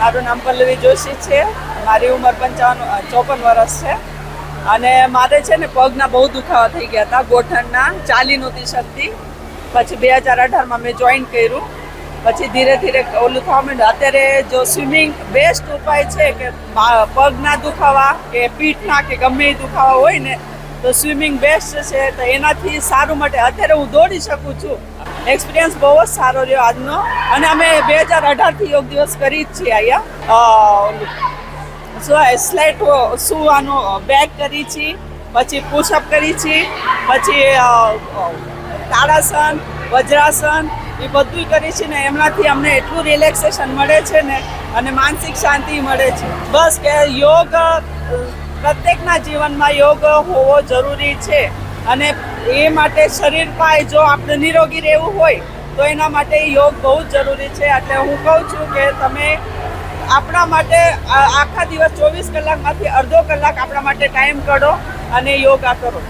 મારું નામ પલ્લવી જોશી છે. મારી ઉંમર પંચાવન ચોપન વર્ષ છે. અને મારે છે ને પગના બહુ દુખાવા થઈ ગયા હતા ગોઠણના ચાલી નહોતી શકતી પછી બે હજાર અઢારમાં મેં જોઈન કર્યું. પછી ધીરે ધીરે ઓલું થવા માંડ્યું. અત્યારે જો સ્વિમિંગ બેસ્ટ ઉપાય છે કે પગના દુખાવા કે પીઠના કે ગમે એ દુખાવા હોય ને તો સ્વિમિંગ બેસ્ટ છે. તો એનાથી સારું માટે અત્યારે હું દોડી શકું છું. એક્સપિરિયન્સ બહુ જ સારો રહ્યો આજનો. અને અમે બે હજાર અઢારથી યોગ દિવસ કરી જ છીએ અહીંયા. સ્લેટ સુવાનું બેગ કરી છીએ, પછી પુશઅપ કરી છીએ, પછી તાળાસન, વજ્રાસન, એ બધું કરી છે ને એમનાથી અમને એટલું રિલેક્સેશન મળે છે ને, અને માનસિક શાંતિ મળે છે. બસ કે યોગ પ્રત્યેકના જીવનમાં યોગ હોવો જરૂરી છે. અને એ માટે શરીર પાય જો આપણે નિરોગી રહેવું હોય, તો એના માટે યોગ બહુ જ જરૂરી છે. એટલે હું કહું છું કે તમે આપણા માટે આખા દિવસ ચોવીસ કલાકમાંથી અડધો કલાક આપણા માટે ટાઈમ કાઢો અને યોગા કરો.